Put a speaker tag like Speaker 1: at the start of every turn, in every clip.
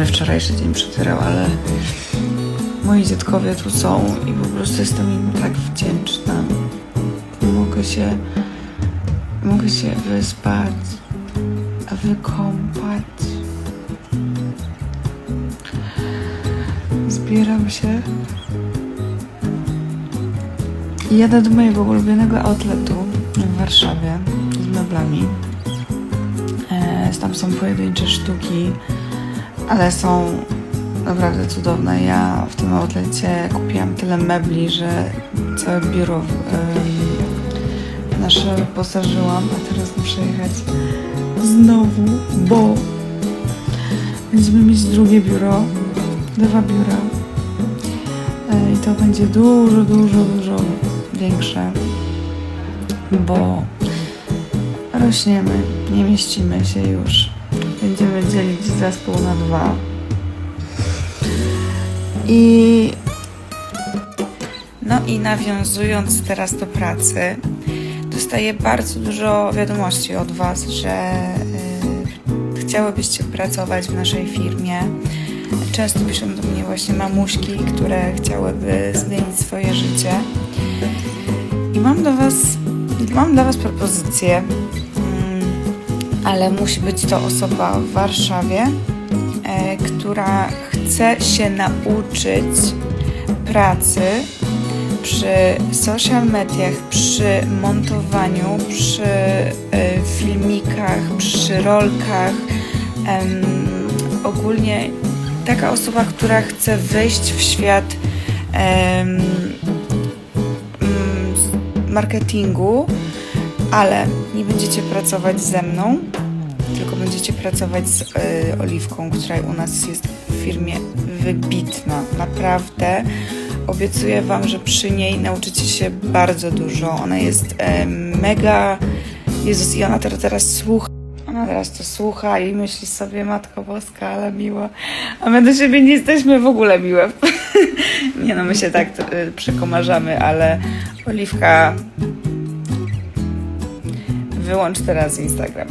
Speaker 1: mnie wczorajszy dzień przytyrał, ale moi dziadkowie tu są i po prostu jestem im tak wdzięczna. Mogę się, mogę się wyspać, wykąpać. Zbieram się jadę do mojego ulubionego outletu w Warszawie z meblami. E, tam są pojedyncze sztuki, ale są naprawdę cudowne. Ja w tym outlecie kupiłam tyle mebli, że całe biuro em, nasze poszerzyłam, a teraz muszę jechać znowu, bo będziemy mieć drugie biuro, dwa biura. E, I to będzie dużo, dużo, dużo większe, bo rośniemy, nie mieścimy się już. Będziemy dzielić zespół na dwa. I no i nawiązując teraz do pracy, dostaję bardzo dużo wiadomości od Was, że y, chciałybyście pracować w naszej firmie. Często piszą do mnie właśnie mamuśki, które chciałyby zmienić swoje życie. I mam do Was, mam dla Was propozycję, ale musi być to osoba w Warszawie, e, która chce się nauczyć pracy przy social mediach, przy montowaniu, przy e, filmikach, przy rolkach. em, ogólnie taka osoba, która chce wejść w świat z marketingu, ale nie będziecie pracować ze mną, tylko będziecie pracować z y, Oliwką, która u nas jest w firmie wybitna. Naprawdę obiecuję Wam, że przy niej nauczycie się bardzo dużo. Ona jest e, mega. Jezus, i ona teraz, teraz słucha. Ona teraz to słucha i myśli sobie, Matko Boska, ale miła. A my do siebie nie jesteśmy w ogóle miłe. nie no, my się tak y, przekomarzamy, ale Oliwka wyłącz teraz Instagram.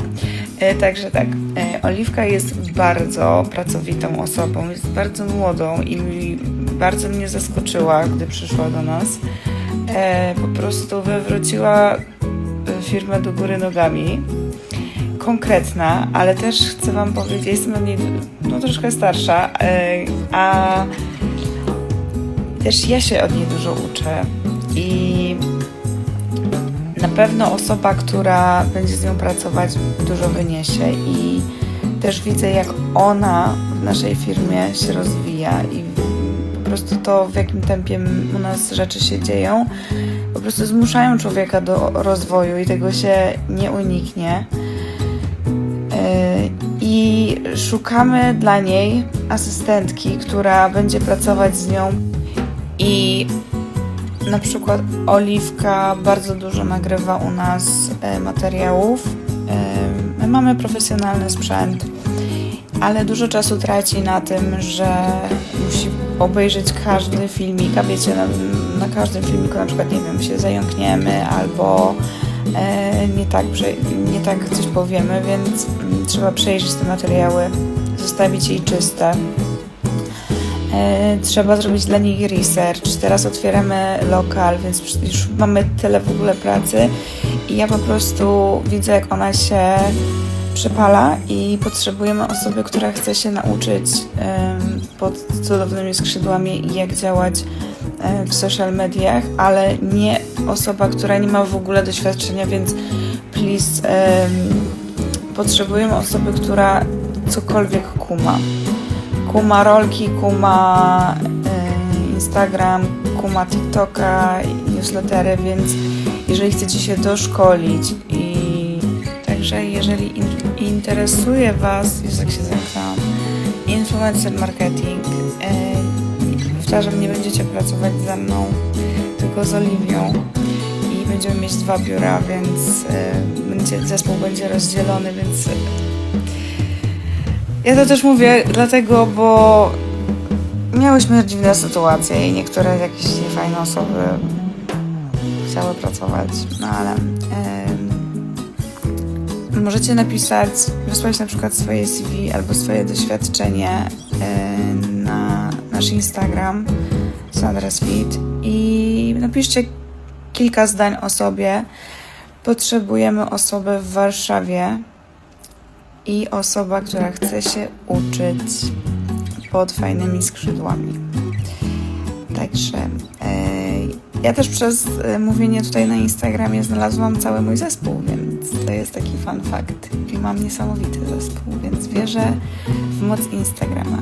Speaker 1: E, Także tak, e, Oliwka jest bardzo pracowitą osobą, jest bardzo młodą i bardzo mnie zaskoczyła, gdy przyszła do nas. E, Po prostu wywróciła firmę do góry nogami. Konkretna, ale też chcę Wam powiedzieć, jestem od niej no, troszkę starsza, a też ja się od niej dużo uczę i na pewno osoba, która będzie z nią pracować, dużo wyniesie i też widzę, jak ona w naszej firmie się rozwija i po prostu to, w jakim tempie u nas rzeczy się dzieją, po prostu zmuszają człowieka do rozwoju i tego się nie uniknie. Yy, I szukamy dla niej asystentki, która będzie pracować z nią i na przykład Oliwka bardzo dużo nagrywa u nas e, materiałów. E, My mamy profesjonalny sprzęt, ale dużo czasu traci na tym, że musi obejrzeć każdy filmik, a wiecie, na, na każdym filmiku na przykład, nie wiem, się zająkniemy albo e, nie, tak, nie tak coś powiemy, więc mm, trzeba przejrzeć te materiały, zostawić je czyste. E, Trzeba zrobić dla nich research. Teraz otwieramy lokal, więc już mamy tyle w ogóle pracy i ja po prostu widzę, jak ona się przepala i potrzebujemy osoby, która chce się nauczyć pod cudownymi skrzydłami, jak działać e, w social mediach, ale nie osoba, która nie ma w ogóle doświadczenia, więc please, em, potrzebujemy osoby, która cokolwiek kuma kuma rolki, kuma y, Instagram, kuma TikToka, newslettery, więc jeżeli chcecie się doszkolić i także jeżeli in, interesuje Was, jest jak się zamknęłam, influencer marketing, y, powtarzam, nie będziecie pracować ze mną, tylko z Oliwią i będziemy mieć dwa biura, więc y, będzie, zespół będzie rozdzielony, więc ja to też mówię dlatego, bo miałyśmy dziwne sytuacje i niektóre jakieś niefajne osoby chciały pracować, no ale em, możecie napisać, wysłać na przykład swoje CV albo swoje doświadczenie e, na nasz Instagram, Sandra Sweet i napiszcie kilka zdań o sobie. Potrzebujemy osoby w Warszawie i osoba, która chce się uczyć pod fajnymi skrzydłami. Także e, ja też przez e, mówienie tutaj na Instagramie znalazłam cały mój zespół, więc to jest taki fun fact. I mam niesamowity zespół, więc wierzę w moc Instagrama.